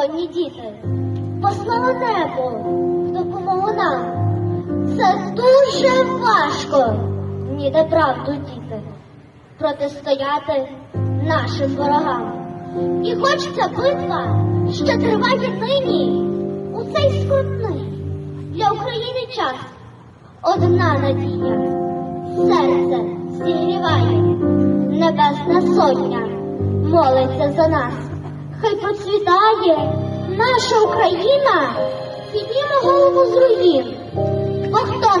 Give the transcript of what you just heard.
беззаконні діти, послало небо в допомогу нам. Це дуже важко, ніде правду діти, протистояти нашим ворогам. І хоч ця битва ще триває нині, у цей скрутний для України час одна надія, серце зігріває, небесна сотня молиться за нас. Хай процвітає наша Україна, підніме голову з руїн,